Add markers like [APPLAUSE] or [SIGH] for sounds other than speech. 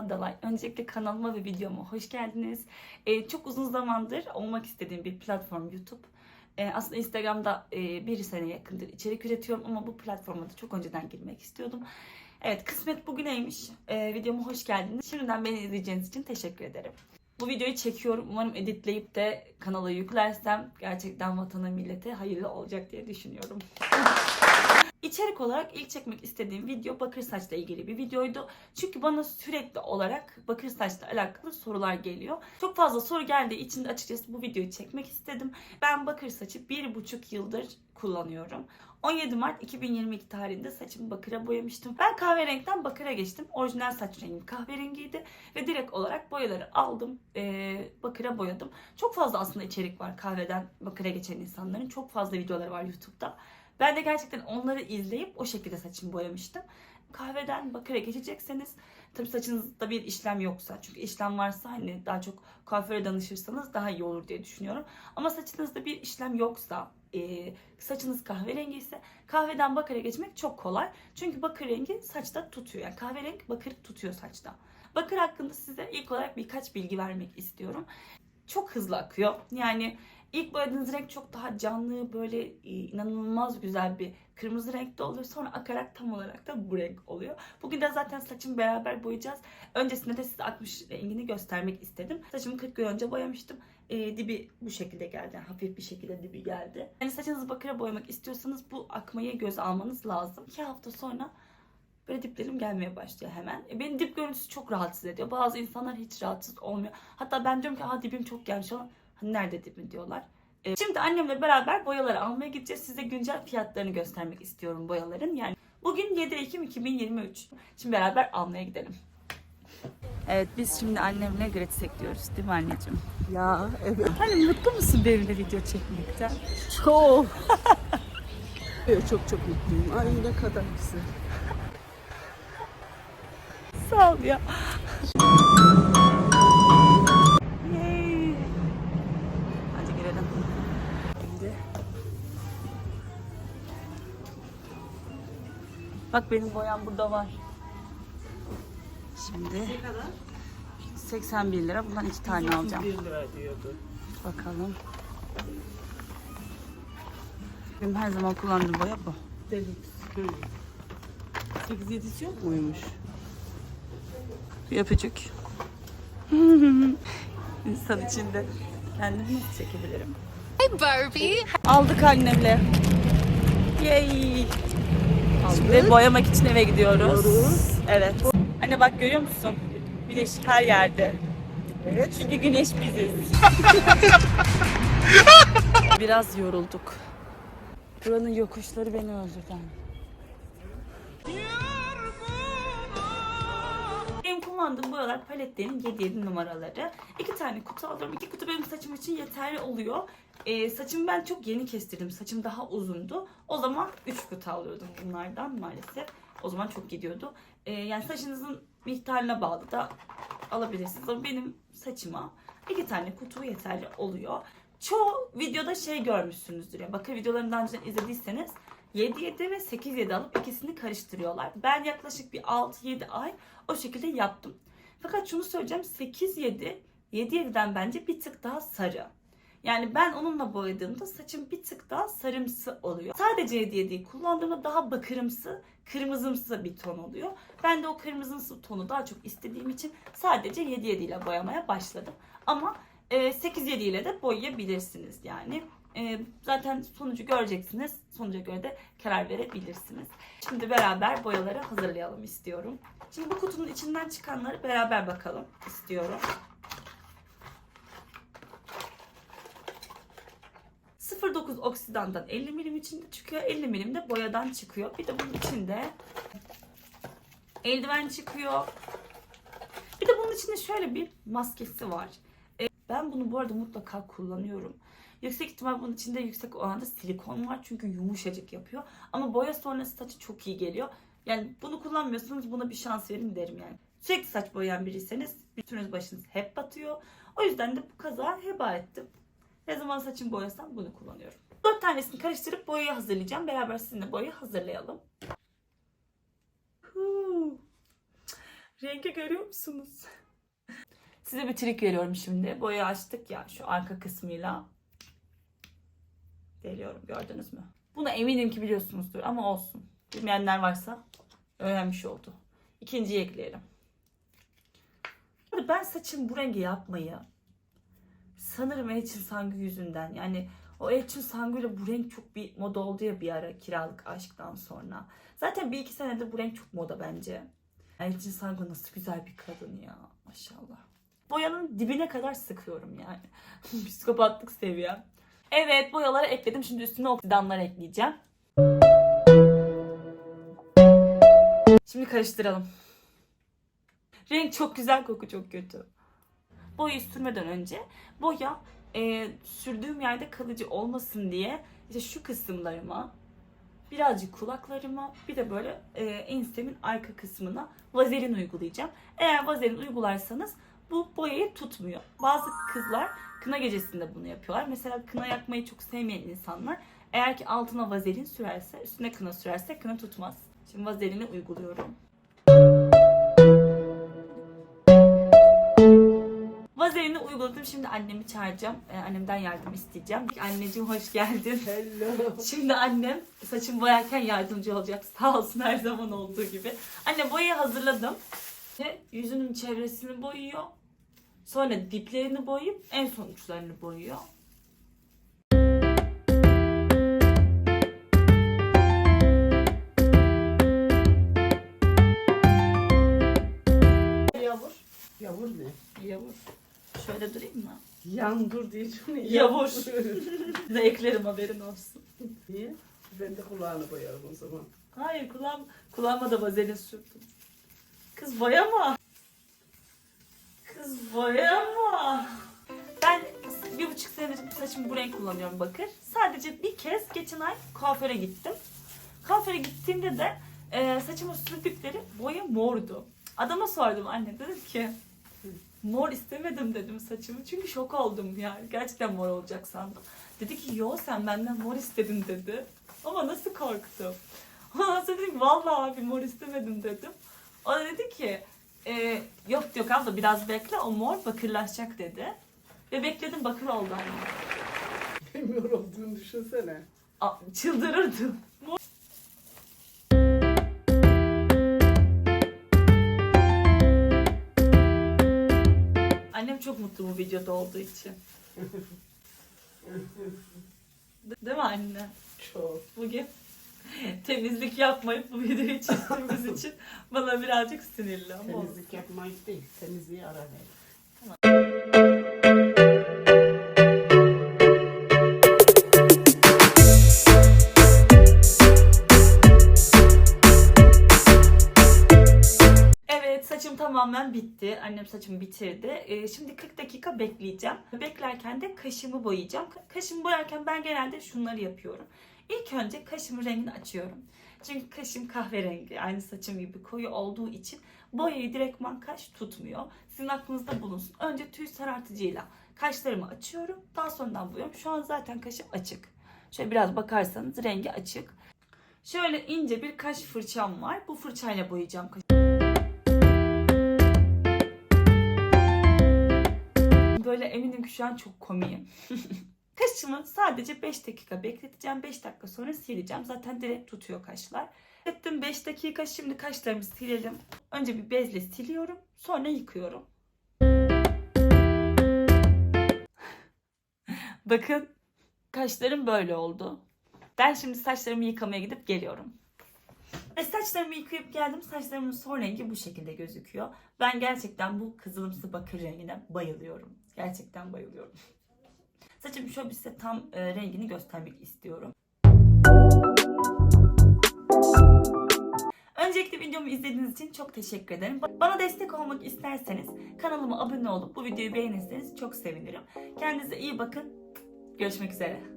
Damla Dalay. Öncelikle kanalıma ve videoma hoş geldiniz. Ee, çok uzun zamandır olmak istediğim bir platform YouTube. Ee, aslında Instagram'da e, bir sene yakındır içerik üretiyorum ama bu platforma da çok önceden girmek istiyordum. Evet kısmet bugüneymiş. Ee, videoma hoş geldiniz. Şimdiden beni izleyeceğiniz için teşekkür ederim. Bu videoyu çekiyorum. Umarım editleyip de kanala yüklersem gerçekten vatana millete hayırlı olacak diye düşünüyorum. İçerik olarak ilk çekmek istediğim video bakır saçla ilgili bir videoydu. Çünkü bana sürekli olarak bakır saçla alakalı sorular geliyor. Çok fazla soru geldiği için de açıkçası bu videoyu çekmek istedim. Ben bakır saçı bir buçuk yıldır kullanıyorum. 17 Mart 2022 tarihinde saçımı bakıra boyamıştım. Ben kahverenkten bakıra geçtim. Orijinal saç rengim kahverengiydi. Ve direkt olarak boyaları aldım. ee, bakıra boyadım. Çok fazla aslında içerik var kahveden bakıra geçen insanların. Çok fazla videoları var YouTube'da. Ben de gerçekten onları izleyip o şekilde saçımı boyamıştım. Kahveden bakıra geçecekseniz tabii saçınızda bir işlem yoksa çünkü işlem varsa hani daha çok kuaföre danışırsanız daha iyi olur diye düşünüyorum. Ama saçınızda bir işlem yoksa e, saçınız kahverengi ise kahveden bakıra geçmek çok kolay. Çünkü bakır rengi saçta tutuyor. Yani kahverengi bakır tutuyor saçta. Bakır hakkında size ilk olarak birkaç bilgi vermek istiyorum. Çok hızlı akıyor. Yani İlk boyadığınız renk çok daha canlı, böyle e, inanılmaz güzel bir kırmızı renkte oluyor. Sonra akarak tam olarak da bu renk oluyor. Bugün de zaten saçımı beraber boyayacağız. Öncesinde de size akmış rengini göstermek istedim. Saçımı 40 gün önce boyamıştım. E, dibi bu şekilde geldi. Yani hafif bir şekilde dibi geldi. Yani saçınızı bakıra boyamak istiyorsanız bu akmayı göz almanız lazım. 2 hafta sonra böyle diplerim gelmeye başlıyor hemen. E, benim dip görüntüsü çok rahatsız ediyor. Bazı insanlar hiç rahatsız olmuyor. Hatta ben diyorum ki Aa, dibim çok gelmiş ama nerede dibim diyorlar. Ee, Şimdi annemle beraber boyaları almaya gideceğiz. Size güncel fiyatlarını göstermek istiyorum boyaların. Yani bugün 7 Ekim 2023. Şimdi beraber almaya gidelim. Evet biz şimdi annemle Gretz'e gidiyoruz değil mi anneciğim? Ya evet. Hani mutlu musun benimle video çekmekten? Çok. [LAUGHS] çok çok mutluyum. Ay ne kadar güzel. Sağ ol ya. Bak benim boyam burada var. Şimdi 81 lira. Bundan iki tane alacağım. 1 lira diyordu. Bakalım. Benim her zaman kullandığım boya bu. Deluxe. 8 7'si yok muymuş? Bir öpücük. [LAUGHS] İnsan içinde kendimi nasıl çekebilirim? Hey Barbie. Aldık annemle. Yay. Şimdi boyamak için eve gidiyoruz. Gidiyoruz. Evet. Anne bak görüyor musun? Güneş her yerde. Evet. Çünkü güneş biziz. [LAUGHS] Biraz yorulduk. Buranın yokuşları beni öldürdü. Benim kullandığım boyalar paletlerin 7-7 numaraları. İki tane kutu alıyorum. İki kutu benim saçım için yeterli oluyor. Ee, saçımı ben çok yeni kestirdim. Saçım daha uzundu. O zaman 3 kutu alıyordum bunlardan maalesef. O zaman çok gidiyordu. Ee, yani saçınızın miktarına bağlı da alabilirsiniz. Ama benim saçıma iki tane kutu yeterli oluyor. Çoğu videoda şey görmüşsünüzdür ya. Bakın videolarını daha önceden izlediyseniz 7-7 ve 8-7 alıp ikisini karıştırıyorlar. Ben yaklaşık bir 6-7 ay o şekilde yaptım. Fakat şunu söyleyeceğim 8-7 7-7'den bence bir tık daha sarı. Yani ben onunla boyadığımda saçım bir tık daha sarımsı oluyor. Sadece 7-7'yi kullandığımda daha bakırımsı, kırmızımsı bir ton oluyor. Ben de o kırmızımsı tonu daha çok istediğim için sadece 7-7 ile boyamaya başladım. Ama e, 8-7 ile de boyayabilirsiniz yani. E, zaten sonucu göreceksiniz. Sonuca göre de karar verebilirsiniz. Şimdi beraber boyaları hazırlayalım istiyorum. Şimdi bu kutunun içinden çıkanları beraber bakalım istiyorum. Oksidandan 50 milim içinde çıkıyor. 50 milim de boyadan çıkıyor. Bir de bunun içinde eldiven çıkıyor. Bir de bunun içinde şöyle bir maskesi var. E, Ben bunu bu arada mutlaka kullanıyorum. Yüksek ihtimal bunun içinde yüksek oranda silikon var çünkü yumuşacık yapıyor. Ama boya sonrası saçı çok iyi geliyor. Yani bunu kullanmıyorsanız buna bir şans verin derim yani. Sürekli saç boyayan biriyseniz bütünüz başınız hep batıyor. O yüzden de bu kaza heba ettim. Ne zaman saçımı boyasam bunu kullanıyorum. Dört tanesini karıştırıp boyayı hazırlayacağım. Beraber sizinle boyayı hazırlayalım. Huu. Rengi görüyor musunuz? Size bir trik veriyorum şimdi. Boya açtık ya şu arka kısmıyla. Deliyorum gördünüz mü? Bunu eminim ki biliyorsunuzdur ama olsun. Bilmeyenler varsa öğrenmiş oldu. İkinciyi ekleyelim. Ben saçım bu rengi yapmayı sanırım Elçin Sangü yüzünden yani o Elçin Sangü ile bu renk çok bir moda oldu ya bir ara kiralık aşktan sonra. Zaten bir iki senedir bu renk çok moda bence. Elçin Sangü nasıl güzel bir kadın ya maşallah. Boyanın dibine kadar sıkıyorum yani. [LAUGHS] Psikopatlık seviyem. Evet boyaları ekledim. Şimdi üstüne oksidanlar ekleyeceğim. Şimdi karıştıralım. Renk çok güzel, koku çok kötü. Boyayı sürmeden önce boya e, sürdüğüm yerde kalıcı olmasın diye işte şu kısımlarıma birazcık kulaklarıma bir de böyle e, ensemin arka kısmına vazelin uygulayacağım. Eğer vazelin uygularsanız bu boyayı tutmuyor. Bazı kızlar kına gecesinde bunu yapıyorlar. Mesela kına yakmayı çok sevmeyen insanlar eğer ki altına vazelin sürerse, üstüne kına sürerse kına tutmaz. Şimdi vazelini uyguluyorum. Vazelini uyguladım. Şimdi annemi çağıracağım. Ee, annemden yardım isteyeceğim. Anneciğim hoş geldin. [LAUGHS] Hello. Şimdi annem saçımı boyarken yardımcı olacak. Sağ olsun her zaman olduğu gibi. Anne boyayı hazırladım. Ve yüzünün çevresini boyuyor. Sonra diplerini boyayıp en son uçlarını boyuyor. Yavur. Yavur ne? Yavur. Şöyle durayım mı? Yandur diyeceğim. Yavur. Size eklerim haberin olsun. Niye? Ben de kulağını boyarım o zaman. Hayır kulağım, kulağıma da vazelin sürdüm. Kız boyama. Kız boyama. Ben bir buçuk senedir saçımı bu renk kullanıyorum bakır. Sadece bir kez geçen ay kuaföre gittim. Kuaföre gittiğimde de e, saçıma sürdükleri boya mordu. Adama sordum anne dedim ki mor istemedim dedim saçımı çünkü şok oldum yani gerçekten mor olacak sandım. Dedi ki yo sen benden mor istedin dedi. Ama nasıl korktum. [LAUGHS] Ondan sonra dedim vallahi abi mor istemedim dedim. O da dedi ki e, yok yok abla biraz bekle o mor bakırlaşacak dedi. Ve bekledim bakır oldu anne. Bilmiyor olduğunu düşünsene. Aa, Çıldırırdım. Annem çok mutlu bu videoda olduğu için. De- Değil mi anne? Çok. Bugün temizlik yapmayıp bu videoyu çektiğimiz [LAUGHS] için bana birazcık sinirli ama. Temizlik yapmayı değil, temizliğe ara ver. Evet tamamen bitti. Annem saçımı bitirdi. Ee, şimdi 40 dakika bekleyeceğim. Beklerken de kaşımı boyayacağım. Ka- Kaşımı boyarken ben genelde şunları yapıyorum. İlk önce kaşımın rengini açıyorum. Çünkü kaşım kahverengi. Aynı saçım gibi koyu olduğu için boyayı direktman kaş tutmuyor. Sizin aklınızda bulunsun. Önce tüy sarartıcıyla kaşlarımı açıyorum. Daha sonradan boyuyorum. Şu an zaten kaşım açık. Şöyle biraz bakarsanız rengi açık. Şöyle ince bir kaş fırçam var. Bu fırçayla boyayacağım kaşı. Böyle eminim ki şu an çok komiyim. [LAUGHS] Kaşımı sadece 5 dakika bekleteceğim. 5 dakika sonra sileceğim. Zaten direkt tutuyor kaşlar. Ettim 5 dakika. Şimdi kaşlarımı silelim. Önce bir bezle siliyorum. Sonra yıkıyorum. [LAUGHS] Bakın kaşlarım böyle oldu. Ben şimdi saçlarımı yıkamaya gidip geliyorum. E saçlarımı yıkayıp geldim. Saçlarımın son rengi bu şekilde gözüküyor. Ben gerçekten bu kızılımsı bakır rengine bayılıyorum. Gerçekten bayılıyorum. Saçım şöyle size tam e, rengini göstermek istiyorum. Öncelikle videomu izlediğiniz için çok teşekkür ederim. Bana destek olmak isterseniz kanalıma abone olup bu videoyu beğenirseniz çok sevinirim. Kendinize iyi bakın. Görüşmek üzere.